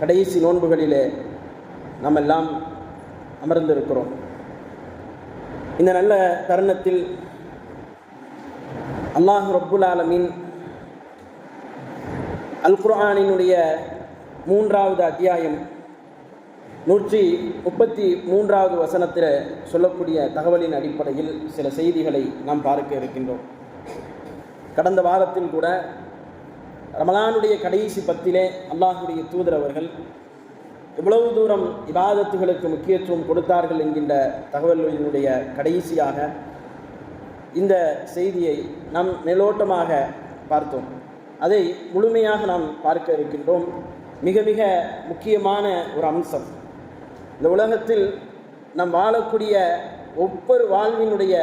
கடைசி நோன்புகளிலே நாம் எல்லாம் அமர்ந்திருக்கிறோம். இந்த நல்ல தருணத்தில் அல்லாஹ் ரப்புல் ஆலமின் அல் குர்ஆனினுடைய மூன்றாவது அத்தியாயம் நூற்றி முப்பத்தி மூன்றாவது வசனத்தில் சொல்லக்கூடிய தகவலின் அடிப்படையில் சில செய்திகளை நாம் பார்க்க இருக்கின்றோம். கடந்த வாரத்தில் கூட ரமலானுடைய கடைசி பத்திலே அல்லாஹுடைய தூதர் அவர்கள் எவ்வளவு தூரம் இபாதத்துகளுக்கு முக்கியத்துவம் கொடுத்தார்கள் என்கின்ற தகவல்களினுடைய கடைசியாக இந்த செய்தியை நாம் மேலோட்டமாக பார்த்தோம். அதை முழுமையாக நாம் பார்க்க இருக்கின்றோம். மிக மிக முக்கியமான ஒரு அம்சம். இந்த உலகத்தில் நாம் வாழக்கூடிய ஒவ்வொரு வாழ்வினுடைய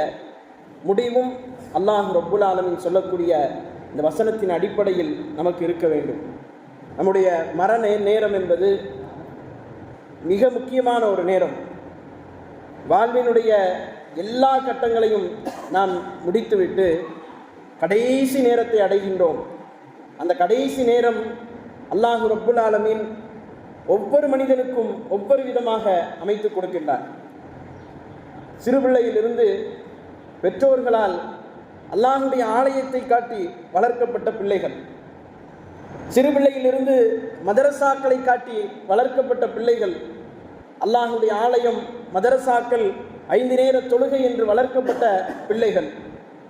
முடிவும் அல்லாஹ் ரப்புல் ஆலமின் சொல்லக்கூடிய இந்த வசனத்தின் அடிப்படையில் நமக்கு இருக்க வேண்டும். நம்முடைய மரண நேரம் என்பது மிக முக்கியமான ஒரு நேரம். வாழ்வினுடைய எல்லா கட்டங்களையும் நாம் முடித்துவிட்டு கடைசி நேரத்தை அடைகின்றோம். அந்த கடைசி நேரம் அல்லாஹு ரப்புல் ஆலமின் ஒவ்வொரு மனிதனுக்கும் ஒவ்வொரு விதமாக அமைத்து கொடுக்கின்றார். சிறுபிள்ளையிலிருந்து பெற்றோர்களால் அல்லாஹுடைய ஆலயத்தை காட்டி வளர்க்கப்பட்ட பிள்ளைகள். சிறுபிள்ளையிலிருந்து மதரசாக்களை காட்டி வளர்க்கப்பட்ட பிள்ளைகள். அல்லாஹுடைய ஆலயம் மதரசாக்கள் ஐந்து நேர தொழுகை என்று வளர்க்கப்பட்ட பிள்ளைகள்.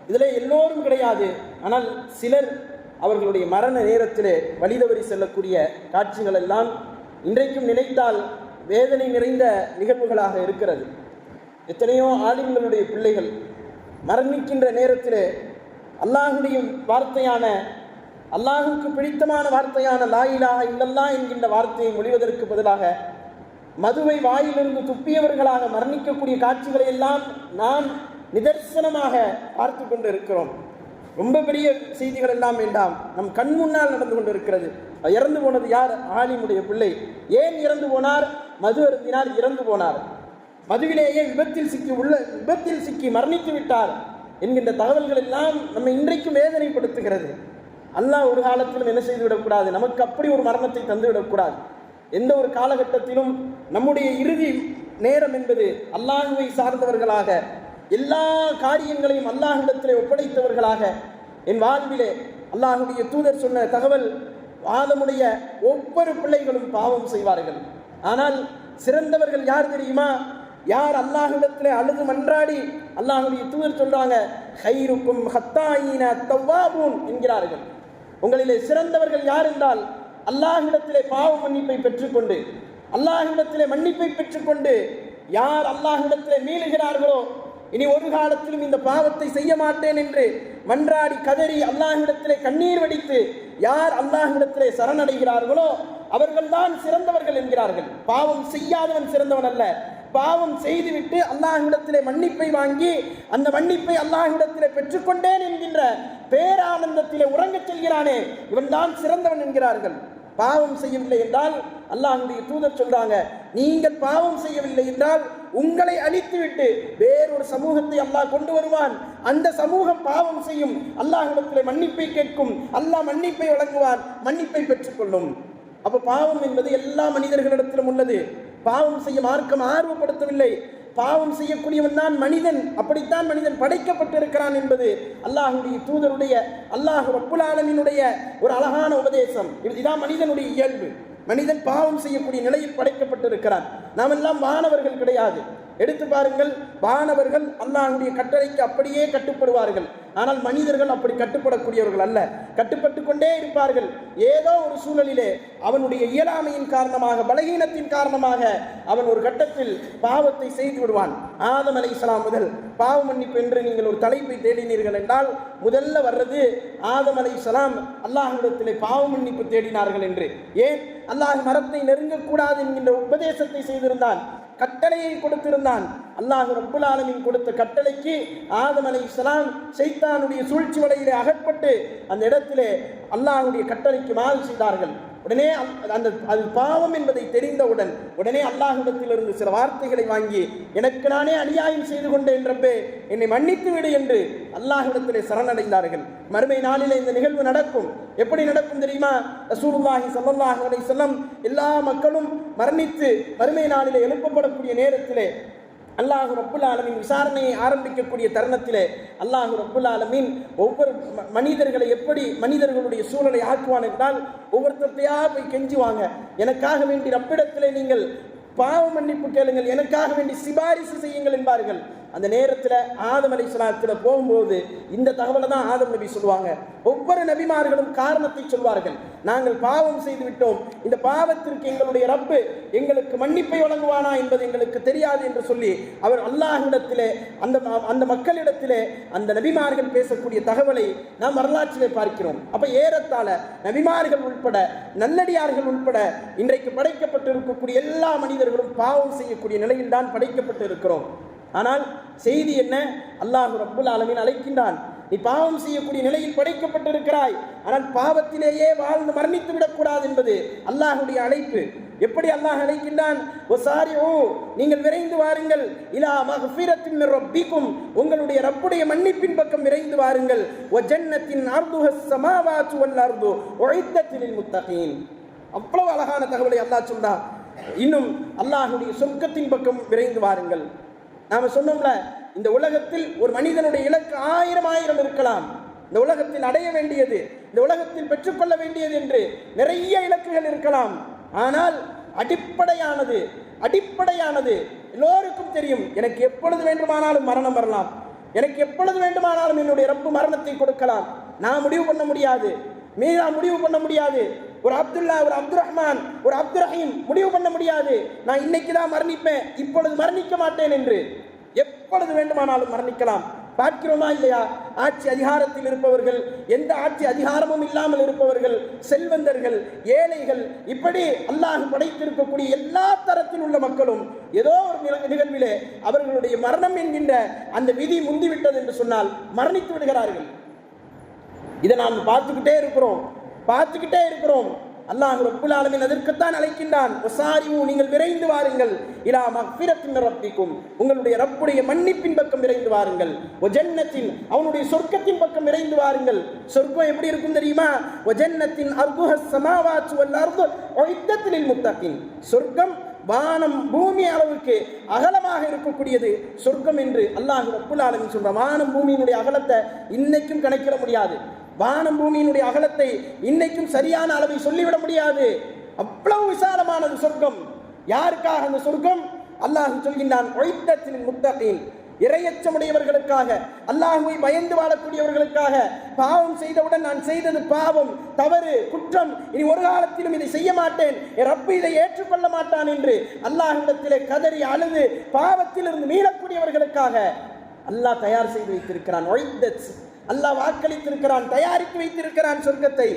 இதில் எல்லோரும் கிடையாது. ஆனால் சிலர் அவர்களுடைய மரண நேரத்திலே வழிதவறி செல்லக்கூடிய காட்சிகள் எல்லாம் இன்றைக்கும் நினைத்தால் வேதனை நிறைந்த நிகழ்வுகளாக இருக்கிறது. எத்தனையோ ஆலிம்களுடைய பிள்ளைகள் மரணிக்கின்ற நேரத்தில் அல்லாஹுடைய வார்த்தையான அல்லாஹுக்கு பிடித்தமான வார்த்தையான லாயிலாக இல்லல்லா என்கின்ற வார்த்தையை மொழிவதற்கு பதிலாக மதுவை வாயிலிருந்து துப்பியவர்களாக மரணிக்கக்கூடிய காட்சிகளை எல்லாம் நாம் நிதர்சனமாக பார்த்து கொண்டு இருக்கிறோம் ரொம்ப பெரிய செய்திகள் எல்லாம் வேண்டாம். நம் கண் முன்னால் நடந்து கொண்டு இருக்கிறது இறந்து போனது யார்? ஆலிமுடைய பிள்ளை. ஏன் இறந்து போனார்? மது அருந்தினால் இறந்து போனார். மதுவிலேயே விபத்தில் சிக்கி உள்ள விபத்தில் சிக்கி மரணித்து விட்டார் என்கின்ற தகவல்கள் எல்லாம் நம்மை இன்றைக்கும் வேதனைப்படுத்துகிறது. அல்லாஹ் ஒரு காலத்திலும் என்ன செய்து விடக்கூடாது? நமக்கு அப்படி ஒரு மரணத்தை தந்துவிடக்கூடாது எந்த ஒரு காலகட்டத்திலும் நம்முடைய இறுதி நேரம் என்பது அல்லாஹுவை சார்ந்தவர்களாக எல்லா காரியங்களையும் அல்லாஹிடத்திலே ஒப்படைத்தவர்களாக என் வாழ்விலே அல்லாஹுடைய தூதர் சொன்ன தகவல் ஆதமுடைய ஒவ்வொரு பிள்ளைகளும் பாவம் செய்வார்கள். ஆனால் சிறந்தவர்கள் யார் தெரியுமா? யார் அல்லாஹிடத்தில் அழுது மன்றாடி அல்லாஹுடைய தூதர் சொல்றாங்க ஹைருக்கும் ஹத்தாயின தவ்வாபூன் என்கிறார்கள். உங்களிலே சிறந்தவர்கள் யார் என்றால் அல்லாஹிடத்திலே பாவ மன்னிப்பை பெற்றுக்கொண்டு அல்லாஹிடத்திலே மன்னிப்பை பெற்றுக்கொண்டு யார் அல்லாஹிடத்திலே மீளுகிறார்களோ இனி ஒரு காலத்திலும் இந்த பாவத்தை செய்ய மாட்டேன் என்று மன்றாடி கதறி அல்லாஹிடத்திலே கண்ணீர் வடித்து யார் அல்லாஹிடத்திலே சரணடைகிறார்களோ அவர்கள்தான் சிறந்தவர்கள் என்கிறார்கள். பாவம் செய்யாதவன் சிறந்தவன் அல்ல பாவம் செய்துவிட்டு அல்லாஹ்விடத்திலே மன்னிப்பை வாங்கி அந்த மன்னிப்பை அல்லாஹ்விடத்திலே பெற்றுக்கொண்டேன் என்கின்ற பேரானந்தத்திலே உறங்கச் செல்கிறானே இவன் தான் சிறந்தவன் என்கிறார்கள். பாவம் செய்யவில்லை என்றால் அல்லாஹுடைய தூதர் சொல்றாங்க நீங்கள் பாவம் செய்யவில்லை என்றால் உங்களை அழித்துவிட்டு வேறொரு சமூகத்தை அல்லாஹ் கொண்டு வருவான். அந்த சமூகம் பாவம் செய்யும். அல்லாஹிடத்திலே மன்னிப்பை கேட்கும். அல்லாஹ் மன்னிப்பை வழங்குவான். மன்னிப்பை பெற்றுக்கொள்ளும். அப்போ பாவம் என்பது எல்லா மனிதர்களிடத்திலும் உள்ளது. பாவம் செய்ய மார்க்கம் ஆர்வப்படுத்தவில்லை. பாவம் செய்யக்கூடியவன் தான் மனிதன். அப்படித்தான் மனிதன் படைக்கப்பட்டிருக்கிறான் என்பது அல்லாஹுடைய தூதருடைய அல்லாஹ் ரப்புலாலமினுடைய ஒரு அழகான உபதேசம். இதுதான் மனிதனுடைய இயல்பு. மனிதன் பாவம் செய்யக்கூடிய நிலையில் படைக்கப்பட்டிருக்கிறான். நாம் எல்லாம் மாணவர்கள் கிடையாது. எடுத்து பாருங்கள் வானவர்கள் அல்லாஹுடைய கட்டளைக்கு அப்படியே கட்டுப்படுவார்கள். ஆனால் மனிதர்கள் அப்படி கட்டுப்படக்கூடியவர்கள் அல்ல. கட்டுப்பட்டு கொண்டே இருப்பார்கள். ஏதோ ஒரு சூழலிலே அவனுடைய இயலாமையின் காரணமாக பலகீனத்தின் காரணமாக அவன் ஒரு கட்டத்தில் பாவத்தை செய்து விடுவான். ஆதம் அலை இஸ்லாம் முதல் பாவ மன்னிப்பு என்று நீங்கள் ஒரு தலைப்பை தேடினீர்கள் என்றால் முதல்ல வர்றது ஆதம் அலை இஸ்லாம் அல்லாஹிடத்திலே பாவ மன்னிப்பு தேடினார்கள் என்று. ஏன்? அல்லாஹ் மரத்தை நெருங்கக்கூடாது என்கின்ற உபதேசத்தை செய்திருந்தான். கட்டளையை கொடுத்திருந்தான். அல்லாஹ் ரப்புல் ஆலமின் கொடுத்த கட்டளைக்கு ஆதம் அலை இஸ்லாம் சைத்தானுடைய சூழ்ச்சி வலையிலே அகப்பட்டு அந்த இடத்திலே அல்லாஹுடைய கட்டளைக்கு மாறு செய்தார்கள். உடனே அந்த அது பாவம் என்பதை தெரிந்தவுடன் உடனே அல்லாஹிடத்திலிருந்து சில வார்த்தைகளை வாங்கி எனக்கு நானே அநியாயம் செய்து கொண்டேன் ரப்பே என்னை மன்னித்து விடு என்று அல்லாஹிடத்திலே சரணடைந்தார்கள். மறுமை நாளில் இந்த நிகழ்வு நடக்கும். எப்படி நடக்கும் தெரியுமா? ரசூலுல்லாஹி சல்லாஹ் அலைஹி வஸல்லம் எல்லா மக்களும் மரணித்து மறுமை நாளிலே எழுப்பப்படக்கூடிய நேரத்திலே அல்லாஹு ரப்புல் ஆலமின் விசாரணையை ஆரம்பிக்கக்கூடிய தருணத்திலே அல்லாஹு ரப்புல் ஆலமின் ஒவ்வொரு ம- மனிதர்களை எப்படி மனிதர்களுடைய சூழலை ஆக்குவான் என்றால் ஒவ்வொருத்தர்த்தையா போய் கெஞ்சுவாங்க எனக்காக வேண்டி ரப்பிடத்திலே நீங்கள் பாவ மன்னிப்பு கேளுங்கள் எனக்காக வேண்டி சிபாரிசு செய்யுங்கள் என்பார்கள். அந்த நேரத்தில் ஆதம் அலை போகும்போது இந்த தகவலை தான் ஆதம் நபி சொல்லுவாங்க. ஒவ்வொரு நபிமார்களும் காரணத்தை சொல்வார்கள். நாங்கள் பாவம் செய்து விட்டோம். இந்த பாவத்திற்கு எங்களுடைய ரப்பு எங்களுக்கு மன்னிப்பை வழங்குவானா என்பது எங்களுக்கு தெரியாது என்று சொல்லி அவர் அல்லாஹிடத்திலே அந்த அந்த மக்களிடத்திலே அந்த நபிமார்கள் பேசக்கூடிய தகவலை நாம் வரலாற்றிலே பார்க்கிறோம். அப்போ ஏறத்தாழ நபிமார்கள் உட்பட நல்லடியார்கள் உட்பட இன்றைக்கு படைக்கப்பட்டிருக்கக்கூடிய எல்லா மனிதர்களும் பாவம் செய்யக்கூடிய நிலையில் தான் படைக்கப்பட்டு இருக்கிறோம் ஆனால் செய்தி என்ன? அல்லாஹ் ரப்புல் ஆலமின் அழைக்கின்றான். நீ பாவம் செய்யக்கூடிய நிலையில் படைக்கப்பட்டிருக்கிறாய். ஆனால் பாவத்திலேயே வாழ்ந்து மரணித்து விடக்கூடாது என்பது அல்லாஹுடைய அழைப்பு. எப்படி அல்லாஹ் அழைக்கின்றான்? ஓ நீங்கள் விரைந்து வாருங்கள். இலா மகஃபிரத்தின் ரப்பிக்கும் உங்களுடைய ரப்புடைய மன்னிப்பின் பக்கம் விரைந்து வாருங்கள். ஒ ஜன்னத்தின் அர்துஹ சமாவாச்சு வல் அர்து ஒழித்தத்திலில் முத்தகீன். அவ்வளவு அழகான தகவலை அல்லாஹ் சொல்றான். இன்னும் அல்லாஹுடைய சொர்க்கத்தின் பக்கம் விரைந்து வாருங்கள். நாம சொன்னோம்ல இந்த உலகத்தில் ஒரு மனிதனுடைய இலக்கு ஆயிரம் ஆயிரம் இருக்கலாம். இந்த உலகத்தில் அடைய வேண்டியது இந்த உலகத்தில் பெற்றுக்கொள்ள வேண்டியது என்று நிறைய இலக்குகள் இருக்கலாம். ஆனால் அடிப்படையானது அடிப்படையானது எல்லோருக்கும் தெரியும். எனக்கு எப்பொழுது வேண்டுமானாலும் மரணம் வரலாம். எனக்கு எப்பொழுது வேண்டுமானாலும் என்னுடைய ரப்பு மரணத்தை கொடுக்கலாம். நான் முடிவு பண்ண முடியாது. மீரா முடிவு பண்ண முடியாது. ஒரு அப்துல்லா ஒரு அப்துல் ரஹ்மான் ஒரு அப்துல் ரஹீம் முடிவு பண்ண முடியாது. நான் இன்னைக்கு தான் மரணிப்பேன். இப்பொழுது மரணிக்க மாட்டேன் என்று எப்பொழுது வேண்டுமானாலும் மரணிக்கலாம். பார்க்கிறோமா இல்லையா? ஆட்சி அதிகாரத்தில் இருப்பவர்கள் எந்த ஆட்சி அதிகாரமும் இல்லாமல் இருப்பவர்கள் செல்வந்தர்கள் ஏழைகள் இப்படி அல்லாஹ் படைத்திருக்கக்கூடிய எல்லா தரத்தில் உள்ள மக்களும் ஏதோ ஒரு நிகழ்விலே அவர்களுடைய மரணம் என்கின்ற அந்த விதி முந்திவிட்டது என்று சொன்னால் மரணித்து விடுகிறார்கள். இதை நாம் பார்த்துக்கிட்டே இருக்கிறோம். பார்த்துக்கிட்டே இருக்கிறோம். அல்லாஹ் ரப்புல் ஆலமின் அதற்குத்தான் அழைக்கின்றான். ஒசாரிவு நீங்கள் விரைந்து வாருங்கள். இலா மக்பிரத்தின் ரப்பிக்கும். உங்களுடைய ரப்புடைய மன்னிப்பின் பக்கம் விரைந்து வாருங்கள். ஒஜன்னத்தின் அவனுடைய சொர்க்கத்தின் பக்கம் விரைந்து வாருங்கள். சொர்க்கம் எப்படி இருக்கும் தெரியுமா? ஒ ஜன்னத்தின் சமாவாத்து சமாவாச்சு அர்து ஒய்தத்திலில் முத்தக்கின் சொர்க்கம் வானம் பூமி அளவுக்கு அகலமாக இருக்கக்கூடியது. சொர்க்கம் என்று அல்லாஹ் ரப்புல் ஆலமின் சொல்கிறான் வானம் பூமியினுடைய அகலத்தை இன்னைக்கும் கணக்கிட முடியாது. வானம் பூமியினுடைய அகலத்தை இன்னைக்கும் சரியான அளவை சொல்லிவிட முடியாது. அவ்வளவு விசாலமானது சொர்க்கம். யாருக்காக அந்த சொர்க்கம்? அல்லாஹ் சொல்கின்றான் ஒய்தத்தின் முத்தகீன். இரையச்சமுடையவர்களுக்காக அல்லாஹுவை பயந்து வாழக்கூடியவர்களுக்காக பாவம் செய்தவுடன் நான் செய்தது பாவம் தவறு குற்றம். இனி ஒரு காலத்திலும் இதை செய்ய மாட்டேன். என் ரப்பு இதை ஏற்றுக்கொள்ள மாட்டான் என்று அல்லாஹிடத்திலே கதறி அழுது பாவத்திலிருந்து மீளக்கூடியவர்களுக்காக அல்லாஹ் தயார் செய்து வைத்திருக்கிறான். ஒய்தத் அல்லாஹ் வாக்களித்திருக்கிறான் தயாரித்து வைத்திருக்கிறான் சொர்க்கத்தை.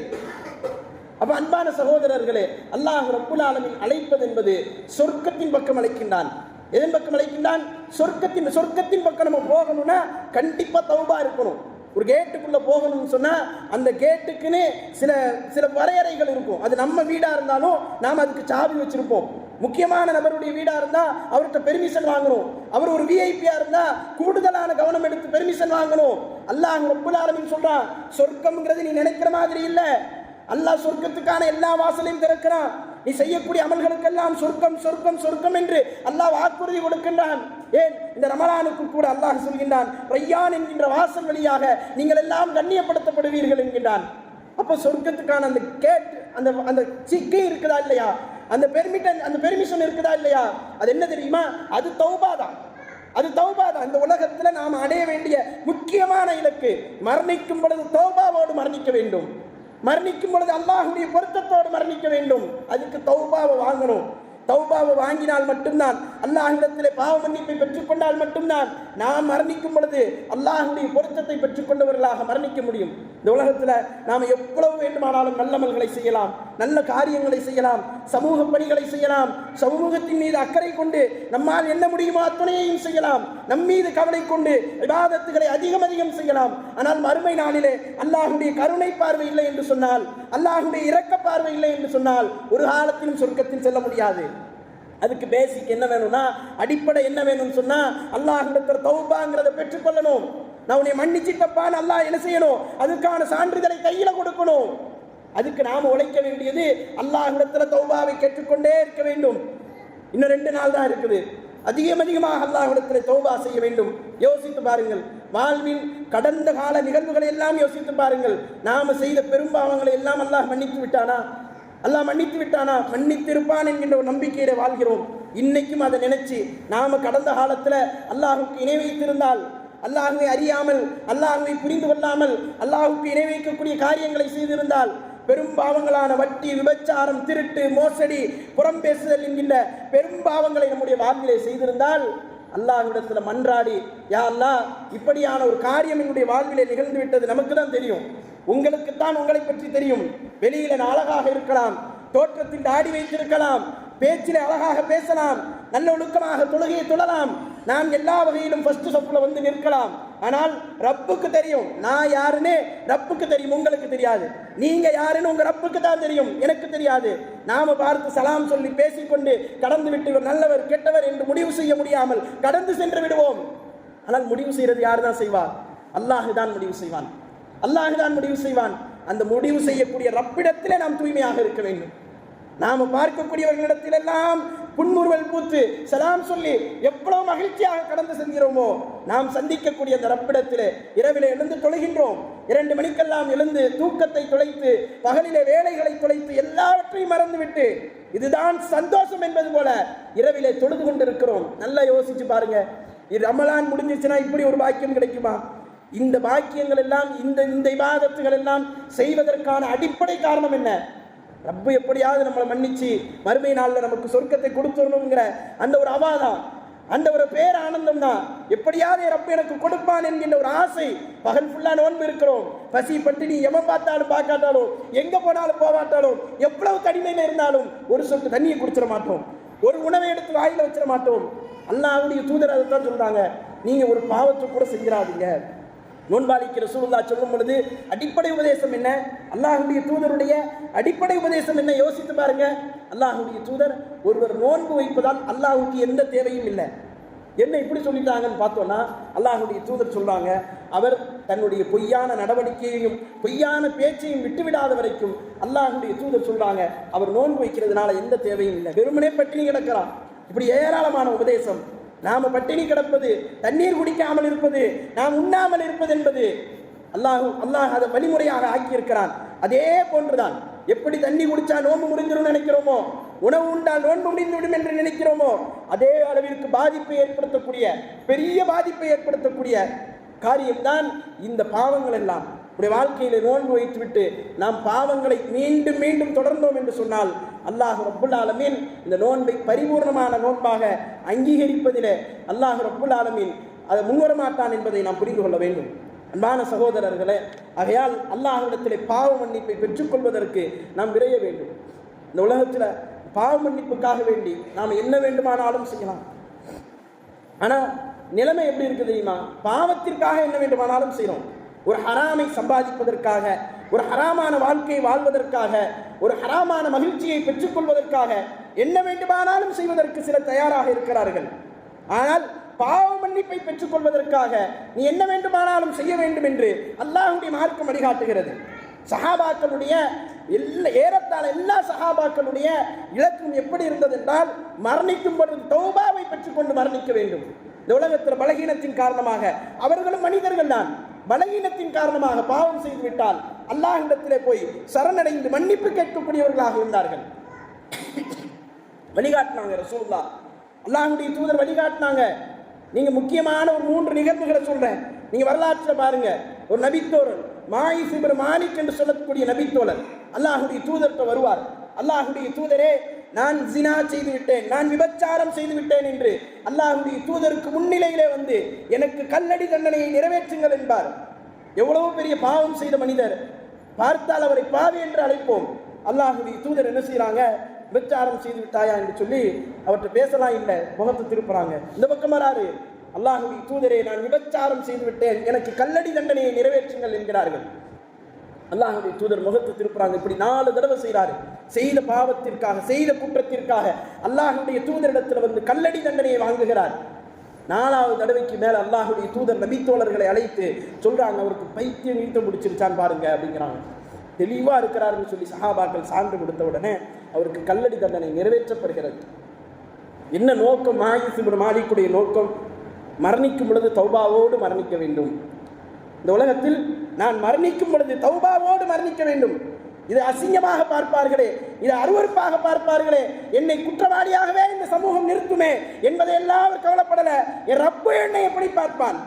அப்ப அன்பான சகோதரர்களே அல்லாஹ் ரப்புல் ஆலமின் அழைப்பது என்பது சொர்க்கத்தின் பக்கம் அழைக்கின்றான். எதன் பக்கம் அழைக்கின்றான்? சொர்க்கத்தின் சொர்க்கத்தின் பக்கம் நம்ம போகணும்னா கண்டிப்பா தௌபா இருக்கணும். ஒரு கேட்டுக்குள்ளே போகணும்னு சொன்னால் அந்த கேட்டுக்குன்னு சில சில வரையறைகள் இருக்கும். அது நம்ம வீடாக இருந்தாலும் நாம் அதுக்கு சாவி வச்சுருப்போம். முக்கியமான நபருடைய வீடாக இருந்தால் அவர்கிட்ட பெர்மிஷன் வாங்கணும். அவர் ஒரு விஐபியாக இருந்தால் கூடுதலான கவனம் எடுத்து பெர்மிஷன் வாங்கணும். அல்லாஹ் ரொம்ப ஆரம்பின்னு சொல்கிறான் சொர்க்கம்ங்கிறது நீ நினைக்கிற மாதிரி இல்லை. அல்லாஹ் சொர்க்கத்துக்கான எல்லா வாசலையும் திறக்கிறான். நீ செய்யக்கூடிய அமல்களுக்கெல்லாம் சொர்க்கம் சொர்க்கம் சொர்க்கம் என்று அல்லாஹ் வாக்குறுதி கொடுக்கின்றான். ஏன் இந்த ரமலானுக்கு கூட அல்லாஹ் சொல்கின்றான் ரையான் என்கின்ற வாசல் வழியாக நீங்கள் எல்லாம் கண்ணியப்படுத்தப்படுவீர்கள் என்கின்றான். அப்போ சொர்க்கத்துக்கான அந்த கேட் அந்த அந்த சிக்கை இருக்குதா இல்லையா? அந்த பெர்மிட்டன் அந்த பெர்மிஷன் இருக்குதா இல்லையா? அது என்ன தெரியுமா? அது தௌபா தான். அது தௌபா தான். இந்த உலகத்தில் நாம் அடைய வேண்டிய முக்கியமான இலக்கு மரணிக்கும் பொழுது தௌபாவோடு மரணிக்க வேண்டும். மரணிக்கும் பொழுது அல்லாஹுடைய பொருத்தத்தோடு மரணிக்க வேண்டும். அதுக்கு தௌபாவை வாங்கணும். தௌபாவை வாங்கினால் மட்டும்தான் அல்லாஹிடத்திலே பாவ மன்னிப்பை பெற்றுக்கொண்டால் மட்டும்தான் நாம் மரணிக்கும் பொழுது அல்லாஹுடைய பொருத்தத்தை பெற்றுக்கொண்டவர்களாக மரணிக்க முடியும். இந்த உலகத்தில் நாம் எவ்வளவு வேண்டுமானாலும் நல்லமல்களை செய்யலாம் நல்ல காரியங்களை செய்யலாம் சமூக பணிகளை செய்யலாம் சமூகத்தின் மீது அக்கறை கொண்டு நம்மால் என்ன முடியுமோ அத்துணையையும் செய்யலாம் நம் மீது கவலை கொண்டு விவாதத்துகளை அதிகம் அதிகம் செய்யலாம். ஆனால் மறுமை நாளிலே அல்லாஹுடைய கருணை பார்வை இல்லை என்று சொன்னால் அல்லாஹுடைய இரக்க பார்வை இல்லை என்று சொன்னால் ஒரு காலத்திலும் சொர்க்கத்தில் செல்ல முடியாது. அதுக்கு பேசிக் என்ன வேணும்னா அடிப்படை என்ன வேணும்னு சொன்னா அல்லாஹிடத்தில் தௌபாங்கிறத பெற்றுக்கொள்ளணும். நான் உன்னை மன்னிச்சிட்டப்பான்னு அல்லாஹ் என்ன செய்யணும்? அதுக்கான சான்றிதழை கையில கொடுக்கணும். அதுக்கு நாம் உழைக்க வேண்டியது அல்லாஹ்விடத்துல தௌபாவை கேட்டுக்கொண்டே இருக்க வேண்டும். இன்னும் ரெண்டு நாள் தான் இருக்குது. அதிகம் அதிகமாக அல்லாஹ்விடத்தில் தௌபா செய்ய வேண்டும். யோசித்து பாருங்கள். வாழ்வின் கடந்த கால நிகழ்வுகளை எல்லாம் யோசித்து பாருங்கள். நாம செய்த பெரும்பாவங்களை எல்லாம் அல்லாஹ் மன்னித்து விட்டானா? அல்லாஹ் மன்னித்து விட்டானா? மன்னித்திருப்பான் என்கின்ற ஒரு நம்பிக்கையில வாழ்கிறோம். இன்னைக்கும் அதை நினைச்சு நாம கடந்த காலத்துல அல்லாஹுக்கு இணை வைத்திருந்தால் அல்லாஹுவை அறியாமல் அல்லாஹுவை புரிந்து கொள்ளாமல் அல்லாஹுக்கு இணை வைக்கக்கூடிய காரியங்களை செய்திருந்தால் பெரும் பாவங்களான வட்டி விபச்சாரம் திருட்டு மோசடி புறம் பேசுதல் என்கின்ற பெரும் பாவங்களை நம்முடைய வாழ்விலே செய்திருந்தால் அல்லாஹ்விடத்தில் மன்றாடி யா அல்லாஹ் இப்படியான ஒரு காரியம் என்னுடைய வாழ்விலே நிகழ்ந்து விட்டது நமக்கு தான் தெரியும். உங்களுக்குத்தான் உங்களை பற்றி தெரியும். வெளியில நான் அழகாக இருக்கலாம் தோற்றத்தில் தாடி வைத்திருக்கலாம் பேச்சில் அழகாக பேசலாம் நல்ல ஒழுக்கமாக தொழுகையை தொழலாம். நாம் எல்லா வகையிலும் ஃபர்ஸ்ட் சொப்புல வந்து நிற்கலாம். ஆனால் ரப்புக்கு தெரியும். நான் யாருன்னு ரப்புக்கு தெரியும் உங்களுக்கு தெரியாது. நீங்க யாருன்னு உங்க ரப்புக்கு தான் தெரியும். எனக்கு தெரியாது. நாம பார்த்து சலாம் சொல்லி பேசிக்கொண்டு கடந்து விட்டு நல்லவர் கெட்டவர் என்று முடிவு செய்ய முடியாமல் கடந்து சென்று விடுவோம். ஆனால் முடிவு செய்யறது யார் தான் செய்வார் அல்லாஹு தான் முடிவு செய்வான். அல்லாஹ் தான் முடிவு செய்வான். அந்த முடிவு செய்யக்கூடிய ரப்பிடத்திலே நாம் தூய்மையாக இருக்க வேண்டும். நாம் பார்க்கக்கூடியவர்களிடத்திலெல்லாம் புன்முறுவல் பூத்து சலாம் சொல்லி எவ்வளவு மகிழ்ச்சியாக கடந்து செல்கிறோமோ நாம் சந்திக்கக்கூடிய அந்த ரப்பிடத்திலே இரவிலே எழுந்து தொழுகின்றோம். இரண்டு மணிக்கெல்லாம் எழுந்து தூக்கத்தை தொலைத்து பகலிலே வேலைகளை தொலைத்து எல்லாவற்றையும் மறந்துவிட்டு இதுதான் சந்தோஷம் என்பது போல இரவிலே தொழுது கொண்டிருக்கிறோம். நல்லா யோசிச்சு பாருங்க. இது ரமலான் முடிஞ்சிச்சுன்னா இப்படி ஒரு பாக்கியம் கிடைக்குமா? இந்த பாக்கியங்கள் எல்லாம் இந்த இந்த இபாதத்துகள் எல்லாம் செய்வதற்கான அடிப்படை காரணம் என்ன? ரப்பு எப்படியாவது நம்மளை மன்னிச்சு மறுமை நாளில் நமக்கு சொர்க்கத்தை கொடுத்துடணுங்கிற அந்த ஒரு அவாதான் அந்த ஒரு பேர் ஆனந்தம் தான். எப்படியாவது ரப்ப ரப்பு எனக்கு கொடுப்பான் என்கின்ற ஒரு ஆசை. பகல் ஃபுல்லா நோன்பு இருக்கிறோம். பசி நீ எவன் பார்த்தாலும் பார்க்காட்டாலும் எங்க போனாலும் போகாட்டாலும் எவ்வளவு தனிமையில இருந்தாலும் ஒரு சொட்டு தண்ணியை குடிச்சிட மாட்டோம். ஒரு உணவை எடுத்து வாயில வச்சிட மாட்டோம். அல்லாவுடைய தூதர் அதை தான் சொல்றாங்க. நீங்க ஒரு பாவத்தை கூட செஞ்சிடாதீங்க. நோன்பாளிக்கு ரசூலுல்லா சொல்லும் பொழுது அடிப்படை உபதேசம் என்ன? அல்லாஹுடைய தூதருடைய அடிப்படை உபதேசம் என்ன? யோசித்து பாருங்க. அல்லாஹுடைய தூதர் ஒருவர் நோன்பு வைப்பதால் அல்லாஹுக்கு எந்த தேவையும் இல்லை. என்ன இப்படி சொல்லிட்டாங்கன்னு பார்த்தோன்னா அல்லாஹுடைய தூதர் சொல்றாங்க அவர் தன்னுடைய பொய்யான நடவடிக்கையையும் பொய்யான பேச்சையும் விட்டுவிடாத வரைக்கும் அல்லாஹுடைய தூதர் சொல்றாங்க. அவர் நோன்பு வைக்கிறதுனால எந்த தேவையும் இல்லை. வெறுமனே பட்டினி கிடக்கிறான். இப்படி ஏராளமான உபதேசம். நாம் பட்டினி கிடப்பது தண்ணீர் குடிக்காமல் இருப்பது நாம் உண்ணாமல் இருப்பது என்பது அல்லாஹ் அல்லாஹ் அதை வழிமுறையாக ஆக்கியிருக்கிறான். அதே போன்றுதான். எப்படி தண்ணி குடிச்சா நோன்பு முடிஞ்சிடும் நினைக்கிறோமோ உணவு உண்டால் நோன்பு முடிந்துவிடும் என்று நினைக்கிறோமோ அதே அளவிற்கு பாதிப்பை ஏற்படுத்தக்கூடிய பெரிய பாதிப்பை ஏற்படுத்தக்கூடிய காரியம்தான் இந்த பாவங்கள் எல்லாம். உடைய வாழ்க்கையில நோன்பு வைத்துவிட்டு நாம் பாவங்களை மீண்டும் மீண்டும் தொடர்ந்தோம் என்று சொன்னால் அல்லாஹ் ரப்புல் ஆலமீன் இந்த நோன்பை பரிபூர்ணமான நோன்பாக அங்கீகரிப்பதிலே அல்லாஹ் ரப்புல் ஆலமீன் அதை முன்வர மாட்டான் என்பதை நாம் புரிந்து கொள்ள வேண்டும். அன்பான சகோதரர்களே ஆகையால் அல்லாஹ்விடத்திலே பாவ மன்னிப்பை பெற்றுக்கொள்வதற்கு நாம் விரைய வேண்டும். இந்த உலகத்தில் பாவ மன்னிப்புக்காக வேண்டி நாம் என்ன வேண்டுமானாலும் செய்யலாம். ஆனால் நிலைமை எப்படி இருக்குது தெரியுமா? பாவத்திற்காக என்ன வேண்டுமானாலும் செய்கிறோம் ஒரு ஹராமை சம்பாதிப்பதற்காக ஒரு ஹராமான வாழ்க்கையை வாழ்வதற்காக ஒரு ஹராமான மகிழ்ச்சியை பெற்றுக்கொள்வதற்காக என்ன வேண்டுமானாலும் செய்வதற்கு சிலர் தயாராக இருக்கிறார்கள். ஆனால் பாவ மன்னிப்பை பெற்றுக்கொள்வதற்காக நீ என்ன வேண்டுமானாலும் செய்ய வேண்டும் என்று அல்லாஹுடைய மார்க்கம் வழிகாட்டுகிறது. சஹாபாக்களுடைய எல்லா ஏறத்தாழ எல்லா சஹாபாக்களுடைய இலக்கம் எப்படி இருந்தது என்றால் மரணிக்கும் பொழுது தௌபாவை பெற்றுக்கொண்டு மரணிக்க வேண்டும். இந்த உலகத்தில் பலகீனத்தின் காரணமாக அவர்களும் மனிதர்கள் தான். பலகீனத்தின் காரணமாக பாவம் செய்து விட்டால் போய் சரணடைந்து மன்னிப்பு கேட்கக்கூடியவர்களாக இருந்தார்கள். வழிகாட்டினாங்க ரசூல்லா அல்லாஹுடைய தூதர் வழிகாட்டினாங்க. நீங்க முக்கியமான ஒரு மூன்று நிகழ்வுகளை சொல்றேன். நீங்க வரலாற்றில் பாருங்க. ஒரு நபித்தோழர் மாயிசிபர் இப்ரு மாலிக் என்று சொல்லக்கூடிய நபித்தோழர் அல்லாஹுடைய தூதர்கிட்ட வருவார். அல்லாஹுடைய தூதரே நான் ஜினா செய்து விட்டேன் நான் விபச்சாரம் செய்து விட்டேன் என்று அல்லாஹுடைய தூதருக்கு முன்னிலையிலே வந்து எனக்கு கல்லடி தண்டனையை நிறைவேற்றுங்கள் என்பார். எவ்வளவு பெரிய பாவம் செய்த மனிதர். பார்த்தால் அவரை பாவி என்று அழைப்போம். அல்லாஹுடைய தூதர் என்ன செய்கிறாங்க விபச்சாரம் செய்து விட்டாயா என்று சொல்லி அவர்கிட்ட பேசலாம் இல்லை முகத்தை திருப்புறாங்க. இந்த பக்கம் வராரு. அல்லாஹுடைய தூதரே நான் விபச்சாரம் செய்து விட்டேன் எனக்கு கல்லடி தண்டனையை நிறைவேற்றுங்கள் என்கிறார்கள். அல்லாஹுடைய தூதர் முகத்தை திருப்புறாங்க. இப்படி நாலு தடவை செய்கிறாரு செய்த பாவத்திற்காக செய்த குற்றத்திற்காக அல்லாஹுடைய தூதரிடத்தில் வந்து கல்லடி தண்டனையை வாங்குகிறார். நாலாவது தடவைக்கு மேலே அல்லாஹுடைய தூதர் நபித்தோழர்களை அழைத்து சொல்கிறாங்க அவருக்கு பைத்தியம் நீட்டம் முடிச்சிருச்சான்னு பாருங்க அப்படிங்கிறாங்க. தெளிவாக இருக்கிறாருன்னு சொல்லி சஹாபாக்கள் சான்று கொடுத்த உடனே அவருக்கு கல்லடி தண்டனை நிறைவேற்றப்படுகிறது. என்ன நோக்கம்? மாயிசிபுர் மாலிக்குடைய நோக்கம்? மரணிக்கும் பொழுது தௌபாவோடு மரணிக்க வேண்டும். இந்த உலகத்தில் நான் மரணிக்கும் பொழுது தௌபாவோடு மரணிக்க வேண்டும். இது அசிங்கமாக பார்ப்பார்களே இது அருவருப்பாக பார்ப்பார்களே என்னை குற்றவாளியாகவே இந்த சமூகம் நிறுத்துமே என்பதை எல்லாம் அவர் கவலைப்படல. என் ரப்பு என்னை எப்படி பார்ப்பான்?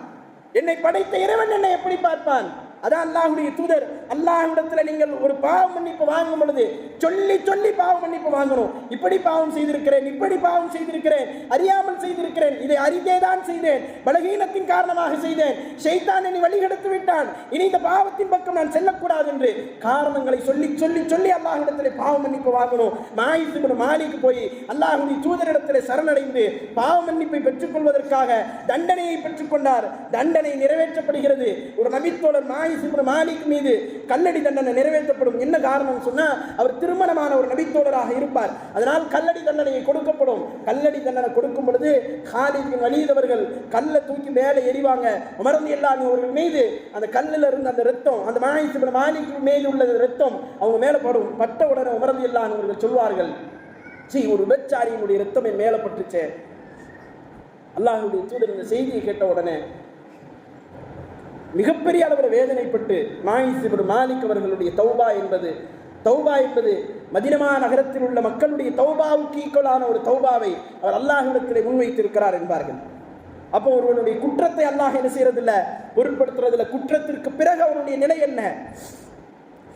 என்னை படைத்த இறைவன் என்னை எப்படி பார்ப்பான்? அதான் அல்லாஹுடைய தூதர். அல்லாஹிடத்தில் நீங்கள் ஒரு பாவ மன்னிப்பு வாங்கும் பொழுது சொல்லி சொல்லி பாவ மன்னிப்பு வாங்கணும். இப்படி பாவம் செய்திருக்கிறேன் இப்படி பாவம் செய்திருக்கிறேன் அறியாமல் செய்திருக்கிறேன் இதை அறிந்தே தான் செய்தேன் பலகீனத்தின் காரணமாக செய்தேன் ஷைத்தான் என்னை வழிகெடுத்து விட்டான் இனி இந்த பாவத்தின் பக்கம் நான் செல்லக்கூடாது என்று காரணங்களை சொல்லி சொல்லி சொல்லி அல்லாஹிடத்தில் பாவ மன்னிப்பு வாங்கணும். மாயிசுபுர மாலிக்கு போய் அல்லாஹுடைய தூதரிடத்தில் சரணடைந்து பாவ மன்னிப்பை பெற்றுக்கொள்வதற்காக தண்டனையை பெற்றுக்கொண்டார். தண்டனை நிறைவேற்றப்படுகிறது. ஒரு நபித்தோழர் மாயிசுபுர மாலிக் மீது கல்லடி தண்டனை நிறைவேற்றப்படும். என்ன காரணம் சொன்னா அவர் திருமணமான ஒரு நபித்தோழராக இருப்பார். அதனால் கல்லடி தண்டனை கொடுக்கப்படும். கல்லடி தண்டனை கொடுக்கும் பொழுது ஹாலிபின் வலியதவர்கள் கல்லை தூக்கி மேலே எறிவாங்க. உமர்ந்து எல்லாம் அவர்கள் மீது அந்த கல்லில் இருந்து அந்த ரத்தம் அந்த மாயிசுபுர மாணிக்கு மீது உள்ள ரத்தம் அவங்க மேலே படும். பட்ட உடனே உமர்ந்து எல்லாம் அவர்கள் சொல்வார்கள் சி ஒரு விபச்சாரியினுடைய ரத்தம் என் மேலே பட்டுச்சே. அல்லாஹுடைய தூதர் இந்த செய்தியை கேட்ட உடனே மிகப்பெரிய அளவில் வேதனைப்பட்டு மாயிசிபர் மாலிக் அவர்களுடைய தௌபா என்பது தௌபா என்பது மதினமா நகரத்தில் உள்ள மக்களுடைய தௌபாவுக்கு ஈக்குவலான ஒரு தௌபாவை அவர் அல்லாஹிடத்திலே முன்வைத்திருக்கிறார் என்பார்கள். அப்போ ஒருவனுடைய குற்றத்தை அல்லாஹ் என்ன செய்யறதில்ல பொருட்படுத்துறதில்ல. குற்றத்திற்கு பிறகு அவனுடைய நிலை என்ன?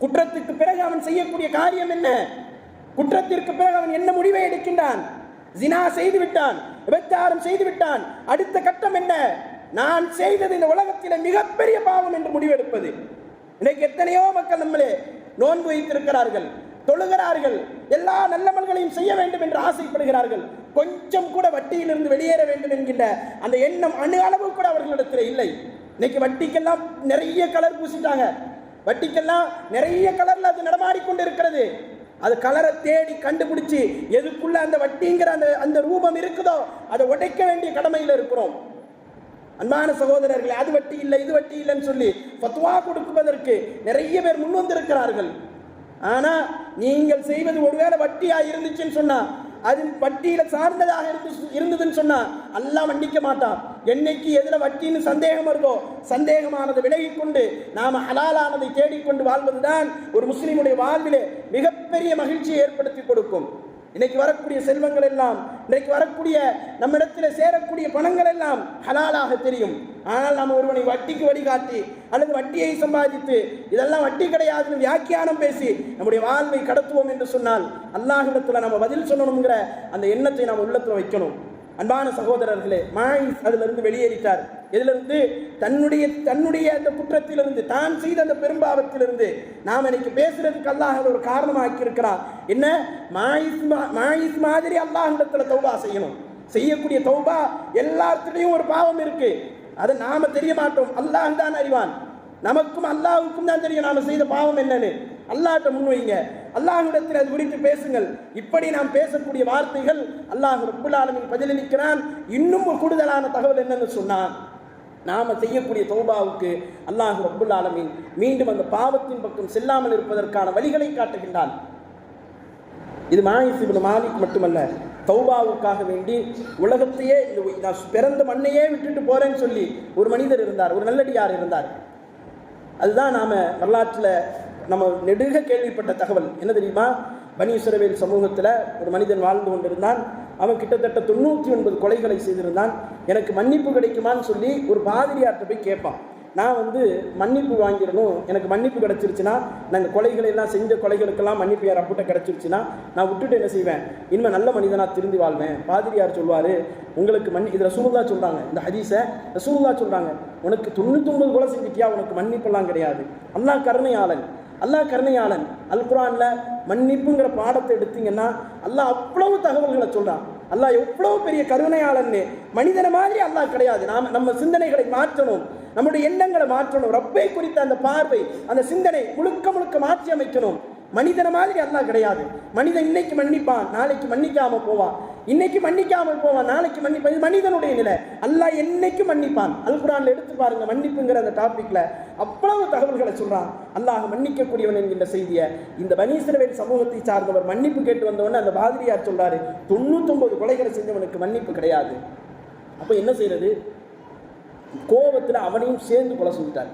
குற்றத்திற்கு பிறகு அவன் செய்யக்கூடிய காரியம் என்ன? குற்றத்திற்கு பிறகு அவன் என்ன முடிவை எடுக்கின்றான்? ஜினா செய்து விட்டான் விபச்சாரம் செய்து விட்டான் அடுத்த கட்டம் என்ன? நான் செய்தது இந்த உலகத்தில் மிகப்பெரிய பாவம் என்று முடிவெடுப்பது. இன்னைக்கு எத்தனையோ மக்கள் நம்மளே நோன்பு வைத்திருக்கிறார்கள் தொழுகிறார்கள் எல்லா நல்லமல்களையும் செய்ய வேண்டும் என்று ஆசைப்படுகிறார்கள். கொஞ்சம் கூட வட்டியிலிருந்து வெளியேற வேண்டும் என்கின்ற அந்த எண்ணம் அணு அளவு கூட அவர்களிடத்தில் இல்லை. இன்னைக்கு வட்டிக்கெல்லாம் நிறைய கலர் பூசிட்டாங்க. வட்டிக்கெல்லாம் நிறைய கலர்ல அது நடமாடிக்கொண்டு இருக்கிறது அது கலரை தேடி கண்டுபிடிச்சு எதுக்குள்ள அந்த வட்டிங்கிற அந்த அந்த ரூபம் இருக்குதோ அதை உடைக்க வேண்டிய கடமையில் இருக்கிறோம். அன்பான சகோதரர்களே அது வட்டி இல்லை இது வட்டி இல்லைன்னு சொல்லி ஃபத்வா கொடுப்பதற்கு நிறைய பேர் முன் வந்திருக்கிறார்கள். நீங்கள் செய்வது ஒருவேளை வட்டியாக இருந்துச்சுன்னு சொன்னால் அது வட்டியில சார்ந்ததாக இருந்து இருந்ததுன்னு சொன்னா எல்லாம் மன்னிக்க மாட்டான். என்னைக்கு எதில் வட்டின்னு சந்தேகம் வருதோ சந்தேகமானது விலகிக் கொண்டு நாம் ஹலாலானதை தேடிக்கொண்டு வாழ்வதுதான் ஒரு முஸ்லீமுடைய வாழ்விலே மிகப்பெரிய மகிழ்ச்சியை ஏற்படுத்தி கொடுக்கும். இன்னைக்கு வரக்கூடிய செல்வங்கள் எல்லாம் இன்றைக்கு வரக்கூடிய நம்மிடத்தில் சேரக்கூடிய பணங்கள் எல்லாம் ஹலாலாக தெரியும். ஆனால் நாம் ஒருவனை வட்டிக்கு வழிகாட்டி அல்லது வட்டியை சம்பாதித்து இதெல்லாம் வட்டி கிடையாதுன்னு வியாக்கியானம் பேசி நம்முடைய வாழ்வை கடத்துவோம் என்று சொன்னால் அல்லாஹிடத்தில் நம்ம பதில் சொல்லணுங்கிற அந்த எண்ணத்தை நாம் உள்ளத்தில் வைக்கணும். அன்பான சகோதரர்களே மாயிஸ் அதிலிருந்து வெளியேறிட்டார். இதிலிருந்து தன்னுடைய தன்னுடைய அந்த குற்றத்திலிருந்து தான் செய்த அந்த பெரும்பாவத்திலிருந்து நாம் இன்னைக்கு பேசுறதுக்கு அல்லாஹ் ஒரு காரணமாக்கி இருக்கிறார் என்ன? மாயிஸ் மா- மாயிஸ் மாதிரி அல்லாஹ் இடத்துல தௌபா செய்யணும். செய்யக்கூடிய தௌபா எல்லாத்துலேயும் ஒரு பாவம் இருக்கு. அதை நாம தெரிய மாட்டோம். அல்லாஹ் தான் அறிவான். நமக்கும் அல்லாவுக்கும் தான் தெரியும். நாம செய்த பாவம் என்னன்னு. அல்லாட்ட முன்வைங்க அல்லாஹிடத்தில் அது குறித்து பேசுங்கள். இப்படி நாம் பேசக்கூடிய வார்த்தைகள் அல்லாஹ் ரப்புல் பதிலளிக்கிறான் இன்னும் ஒரு கூடுதலான தகவல் என்னன்னு சொன்னான் நாம செய்யக்கூடிய தௌபாவுக்கு அல்லாஹ் ரப்புல் ஆலமின் மீண்டும் அந்த பாவத்தின் பக்கம் செல்லாமல் இருப்பதற்கான வழிகளை காட்டுகின்றான். இது மாயிஸ் இப்னு மாலிக் மட்டுமல்ல தௌபாவுக்காக வேண்டி உலகத்தையே இந்த நான் பிறந்த மண்ணையே விட்டுட்டு போறேன்னு சொல்லி ஒரு மனிதர் இருந்தார் ஒரு நல்லடியார் இருந்தார். அதுதான் நாம் வரலாற்றில் நம்ம நெடுக கேள்விப்பட்ட தகவல் என்ன தெரியுமா? பனீஸ்வரவேல் சமூகத்தில் ஒரு மனிதன் வாழ்ந்து கொண்டிருந்தான். அவன் கிட்டத்தட்ட தொண்ணூற்றி ஒன்பது கொலைகளை செய்திருந்தான். எனக்கு மன்னிப்பு கிடைக்குமான்னு சொல்லி ஒரு பாதிரியார்கிட்ட போய் கேட்பான். நான் வந்து மன்னிப்பு வாங்கிடணும். எனக்கு மன்னிப்பு கிடச்சிருச்சுன்னா நாங்கள் கொலைகளை எல்லாம் செஞ்ச கொலைகளுக்கெல்லாம் மன்னிப்பு யார் அப்புட்ட கிடச்சிருச்சுன்னா நான் விட்டுட்டு என்ன செய்வேன்? இனிமேல் நல்ல மனிதனாக திருந்தி வாழ்வேன். பாதிரியார் சொல்வார் உங்களுக்கு மண் இதில் ரசூலுல்லா சொல்கிறாங்க இந்த ஹதீஸை ரசூலுல்லா சொல்கிறாங்க உனக்கு தொண்ணூத்தொம்பது கொலை செஞ்சுட்டியா? உனக்கு மன்னிப்பெல்லாம் கிடையாது. அல்லாஹ் கருணையாளன். அல்லாஹ் கருணையாளன். அல் குரானில் மன்னிப்புங்கிற பாடத்தை எடுத்தீங்கன்னா அல்லாஹ் அவ்வளவு தகவல்களை சொல்றான். அல்லாஹ் எவ்வளவு பெரிய கருணையாளன்னு. மனிதனை மாதிரி அல்லாஹ் கிடையாது. நாம் நம்ம சிந்தனைகளை மாற்றணும். நம்முடைய எண்ணங்களை மாற்றணும். ரப்பை குறித்த அந்த பார்வை அந்த சிந்தனை முழுக்க முழுக்க மாற்றி அமைக்கணும். மனிதனை மாதிரி அல்லாஹ் கிடையாது. மனிதன் இன்னைக்கு மன்னிப்பான் நாளைக்கு மன்னிக்காம போவான். இன்னைக்கு மன்னிக்காமல் போவான் நாளைக்கு மன்னிப்பான். மனிதனுடைய நிலை. அல்லாஹ் என்னைக்கு மன்னிப்பான். அல் குரான்ல எடுத்து பாருங்க மன்னிப்புங்கிற அந்த டாபிக்ல அவ்வளவு தகவல்களை சொல்றான். அல்லாஹ் மன்னிக்கக்கூடியவன் என்கின்ற செய்தியை. இந்த பனீஸ்வரவேல் சமூகத்தை சார்ந்தவர் மன்னிப்பு கேட்டு வந்தவொடனே அந்த பாதிரியார் சொல்றாரு தொண்ணூத்தொன்பது கொலைகளை செஞ்சவனுக்கு மன்னிப்பு கிடையாது. அப்போ என்ன செய்யறது? கோபத்தில் அவனையும் சேர்ந்து கொலை செஞ்சுட்டார்.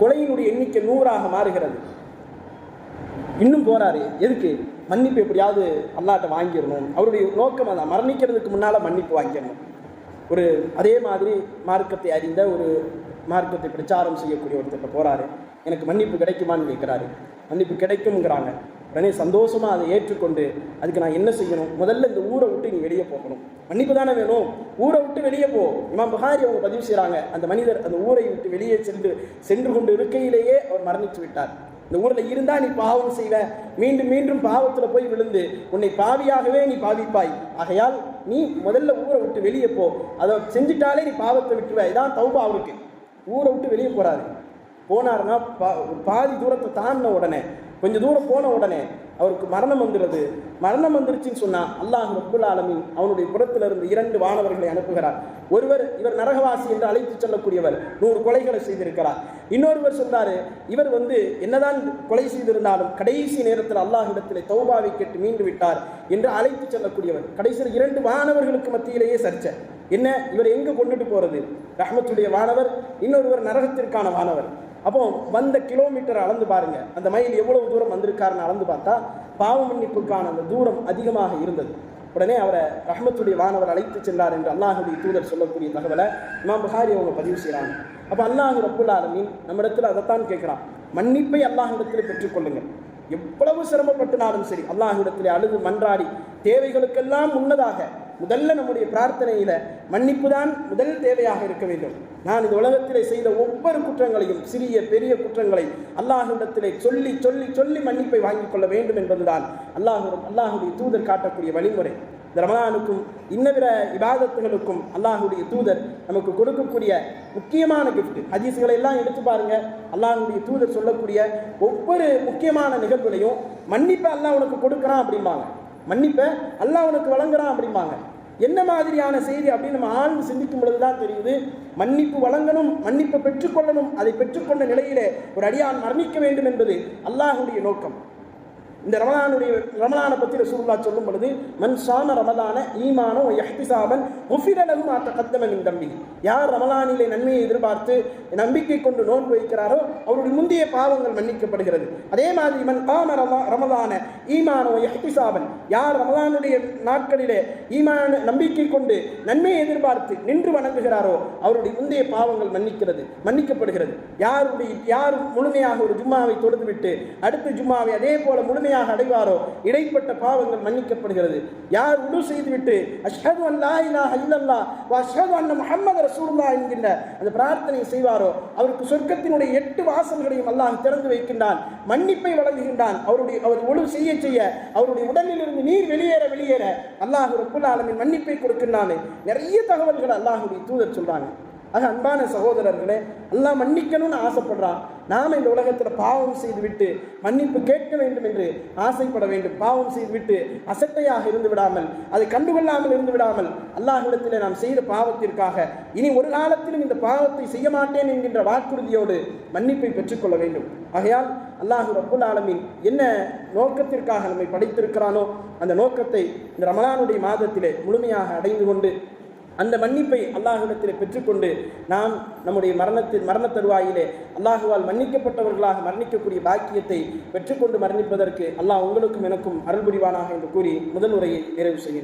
கொலையினுடைய எண்ணிக்கை நூறாக மாறுகிறது. இன்னும் போகிறாரு எதுக்கு? மன்னிப்பு எப்படியாவது அல்லாட்ட வாங்கிடணும். அவருடைய நோக்கம் அதான் மரணிக்கிறதுக்கு முன்னால் மன்னிப்பு வாங்கிடணும். ஒரு அதே மாதிரி மார்க்கத்தை அறிந்த ஒரு மார்க்கத்தை பிரச்சாரம் செய்யக்கூடிய ஒருத்தர்கிட்ட போகிறாரு எனக்கு மன்னிப்பு கிடைக்குமான்னு கேட்குறாரு மன்னிப்பு கிடைக்கும்ங்கிறாங்க. உடனே சந்தோஷமாக அதை ஏற்றுக்கொண்டு அதுக்கு நான் என்ன செய்யணும்? முதல்ல இந்த ஊரை விட்டு நீ வெளியே போகணும். மன்னிப்பு தானே வேணும்? ஊரை விட்டு வெளியே போ. இமாம் புகாரி அவங்க பதிவு செய்கிறாங்க அந்த மனிதர் அந்த ஊரை விட்டு வெளியே சென்று சென்று கொண்டு இருக்கையிலேயே அவர் மரணித்து விட்டார். இந்த ஊரில் இருந்தால் நீ பாவம் செய்வ. மீண்டும் மீண்டும் பாவத்தில் போய் விழுந்து உன்னை பாவியாகவே நீ பாவிப்பாய். ஆகையால் நீ முதல்ல ஊரை விட்டு வெளியே போ. அதை செஞ்சுட்டாலே நீ பாவத்தை விட்டுருவ. இதான் தௌபா அவருக்கு. ஊரை விட்டு வெளியே போகிறாரு போனாருன்னா பா பாதி தூரத்தை தாண்டின உடனே கொஞ்சம் தூரம் போன உடனே அவருக்கு மரணம் வந்துடுது மரணம் வந்துருச்சுன்னு சொன்னால் அல்லாஹ் ரப்புல் ஆலமின் அவனுடைய புறத்திலிருந்து இரண்டு வானவர்களை அனுப்புகிறார். ஒருவர் இவர் நரகவாசி என்று அழைத்து சொல்லக்கூடியவர் நூறு கொலைகளை செய்திருக்கிறார். இன்னொருவர் சொன்னார் இவர் வந்து என்னதான் கொலை செய்திருந்தாலும் கடைசி நேரத்தில் அல்லாஹ்விடத்தில் தௌபாவை கேட்டு மீண்டு விட்டார் என்று அழைத்து செல்லக்கூடியவர். கடைசியில் இரண்டு வானவர்களுக்கு மத்தியிலேயே சர்ச்சை. என்ன? இவர் எங்கே கொண்டுட்டு போறது? ரஹமத்துடைய வானவர் இன்னொருவர் நரகத்திற்கான வானவர். அப்போ வந்த கிலோமீட்டர் அளந்து பாருங்க. அந்த மைல் எவ்வளவு தூரம் வந்திருக்காருன்னு அளந்து பார்த்தா பாவ மன்னிப்புக்கான அந்த தூரம் அதிகமாக இருந்தது. உடனே அவரை ரஹமத்துடைய வானவர் அழைத்து சென்றார் என்று அல்லாஹுடைய தூதர் சொல்லக்கூடிய தகவலை இமாம் புகாரி அவங்க பதிவு செய்கிறாங்க அப்போ அல்லாஹ் ரப்புல் ஆலமின் நம்ம இடத்துல அதைத்தான் கேட்குறான். மன்னிப்பை அல்லாஹிடத்தில் பெற்றுக்கொள்ளுங்கள் எவ்வளவு சிரமப்பட்டுனாலும் சரி அல்லாஹ்விடத்தில் அழுது மன்றாடி தேவைகளுக்கெல்லாம் முன்னதாக முதல்ல நம்முடைய பிரார்த்தனையில் மன்னிப்பு தான் முதல் தேவையாக இருக்க வேண்டும். நான் இந்த உலகத்திலே செய்த ஒவ்வொரு குற்றங்களையும் சிறிய பெரிய குற்றங்களை அல்லாஹிடத்திலே சொல்லி சொல்லி சொல்லி மன்னிப்பை வாங்கிக் கொள்ள வேண்டும் என்பதுதான் அல்லாஹ் அல்லாஹுடைய தூதர் காட்டக்கூடிய வழிமுறை. இந்த ரமலானுக்கும் இன்னவிர இபாதத்துகளுக்கும் அல்லாஹுடைய தூதர் நமக்கு கொடுக்கக்கூடிய முக்கியமான கிஃப்ட் ஹதீஸ்களை எல்லாம் எடுத்து பாருங்க. அல்லாஹுடைய தூதர் சொல்லக்கூடிய ஒவ்வொரு முக்கியமான நிகழ்வுலையும் மன்னிப்பை அல்லாஹ் உனக்கு கொடுக்குறான் அப்படிம்பாங்க. மன்னிப்பை அல்லாஹ் உனக்கு வழங்குறான் அப்படிம்பாங்க. என்ன மாதிரியான செய்தி அப்படின்னு நம்ம ஆழ்ந்து சிந்திக்கும் பொழுது தான் தெரியுது. மன்னிப்பு வழங்கணும் மன்னிப்பை பெற்றுக்கொள்ளணும் அதை பெற்றுக்கொண்ட நிலையிலே ஒரு அடியான் மரணிக்க வேண்டும் என்பது அல்லாஹுடைய நோக்கம். இந்த ரமலானுடைய ரமலானை பற்றி ரசூல்லா சொல்லும் பொழுது மன் சாம ரமலான ஈமானோ யஹ்திசாபன் முஃபிரலகு ஆத்த கத்தமனின் தம்பி. யார் ரமலானிலே நன்மையை எதிர்பார்த்து நம்பிக்கை கொண்டு நோன்பு வைக்கிறாரோ அவருடைய முந்தைய பாவங்கள் மன்னிக்கப்படுகிறது. அதே மாதிரி மன் காம ரம ரமலான ஈமானோ யஹ்திசாபன். யார் ரமலானுடைய நாட்களிலே ஈமான நம்பிக்கை கொண்டு நன்மையை எதிர்பார்த்து நின்று வணங்குகிறாரோ அவருடைய முந்தைய பாவங்கள் மன்னிக்கிறது மன்னிக்கப்படுகிறது. யாருடைய யார் முழுமையாக ஒரு ஜும்மாவை தொழுதுவிட்டு அடுத்த ஜும்மாவை அதே போல முழுமையாக அடைவாரோ? இடைப்பட்ட பாவங்கள் மன்னிக்கப்படுகிறது. யார் உடு செய்துவிட்டு அஷ்ஹது அல்லா இலாஹ இல்லல்லாஹ் வ அஷ்ஹது அன்ன முஹம்மது ரசூலுல்லா என்கின்ற அந்த பிரார்த்தனை செய்வாரோ? அவருக்கு சொர்க்கத்தினுடைய எட்டு வாசல்களையும் அல்லாஹ் திறந்து வைக்கின்றான் மன்னிப்பை வழங்குகின்றான். அவருடைய அவர் ஒழு செய்ய செய்ய அவருடைய உடலிலிருந்து நீர் வெளியேற வெளியேற அல்லாஹ் ரப்புல் ஆலமின் மன்னிப்பை கொடுக்கின்றான். நிறைய தகவல்கள் அல்லாஹுடைய தூதர் சொல்றாங்க. ஆக அன்பான சகோதரர்களே எல்லாம் மன்னிக்கணும்னு ஆசைப்படுறான் நாம் இந்த உலகத்தில் பாவம் செய்துவிட்டு மன்னிப்பு கேட்க வேண்டும் என்று ஆசைப்பட வேண்டும். பாவம் செய்துவிட்டு அசட்டையாக இருந்து விடாமல் அதை கண்டுகொள்ளாமல் இருந்து விடாமல் அல்லாஹ்விடத்திலே நாம் செய்த பாவத்திற்காக இனி ஒரு காலத்திலும் இந்த பாவத்தை செய்ய மாட்டேன் என்கின்ற வாக்குறுதியோடு மன்னிப்பை பெற்றுக்கொள்ள வேண்டும். ஆகையால் அல்லாஹு ரப்புல் ஆலமின் என்ன நோக்கத்திற்காக நம்மை படைத்திருக்கிறானோ அந்த நோக்கத்தை இந்த ரமலானுடைய மாதத்திலே முழுமையாக அடைந்து கொண்டு அந்த மன்னிப்பை அல்லாஹுவிடத்தில் பெற்றுக்கொண்டு நாம் நம்முடைய மரணத்தில் மரண தருவாயிலே அல்லாஹுவால் மன்னிக்கப்பட்டவர்களாக மரணிக்கக்கூடிய பாக்கியத்தை பெற்றுக்கொண்டு மரணிப்பதற்கு அல்லாஹ் உங்களுக்கும் எனக்கும் அருள் புரிவானாக என்று கூறி முதல் உரையை நிறைவு செய்கிறேன்.